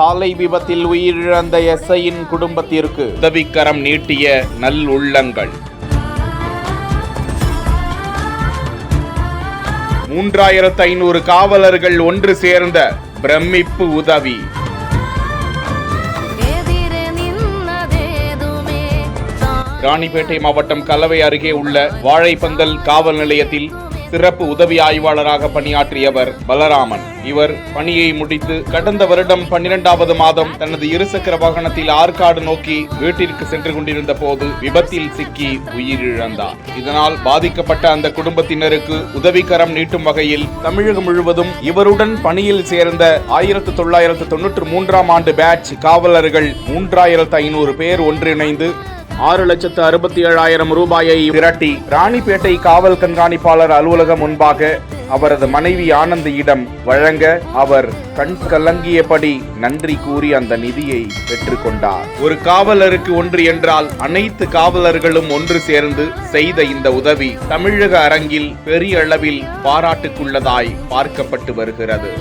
சாலை விபத்தில் உயிரிழந்த எஸ்ஐயின் குடும்பத்திற்கு உதவிக்கரம் நீட்டிய நல்லுள்ளங்கள் மூன்றாயிரத்து ஐநூறு காவலர்கள் ஒன்று சேர்ந்த பிரமிப்பு உதவி. ராணிப்பேட்டை மாவட்டம் கலவை அருகே உள்ள வாழைப்பந்தல் காவல் நிலையத்தில் சிறப்பு உதவி ஆய்வாளராக பணியாற்றியவர் பலராமன். இவர் பணியை முடித்து கடந்த வருடம் பன்னிரெண்டாவது மாதம் தனது இருசக்கர வாகனத்தில் ஆற்காடு நோக்கி வீட்டிற்கு சென்று கொண்டிருந்த போது விபத்தில் சிக்கி உயிரிழந்தார். இதனால் பாதிக்கப்பட்ட அந்த குடும்பத்தினருக்கு உதவிக்கரம் நீட்டும் வகையில் தமிழகம் முழுவதும் இவருடன் பணியில் சேர்ந்த ஆயிரத்து தொள்ளாயிரத்து தொன்னூற்று மூன்றாம் ஆண்டு பேட்ச் காவலர்கள் மூன்றாயிரத்து ஐநூறு பேர் ஒன்றிணைந்து ஆறு லட்சத்து அறுபத்தி ஏழாயிரம் ரூபாயை திரட்டி ராணிப்பேட்டை காவல் கண்காணிப்பாளர் அலுவலகம் முன்பாக அவரது மனைவி ஆனந்தியிடம் வழங்க அவர் கண் கலங்கியபடி நன்றி கூறி அந்த நிதியை பெற்றுக்கொண்டார் ஒரு காவலருக்கு ஒன்று என்றால் அனைத்து காவலர்களும் ஒன்று சேர்ந்து செய்த இந்த உதவி தமிழக அரங்கில் பெரிய அளவில் பாராட்டுக்குள்ளதாய் பார்க்கப்பட்டு வருகிறது.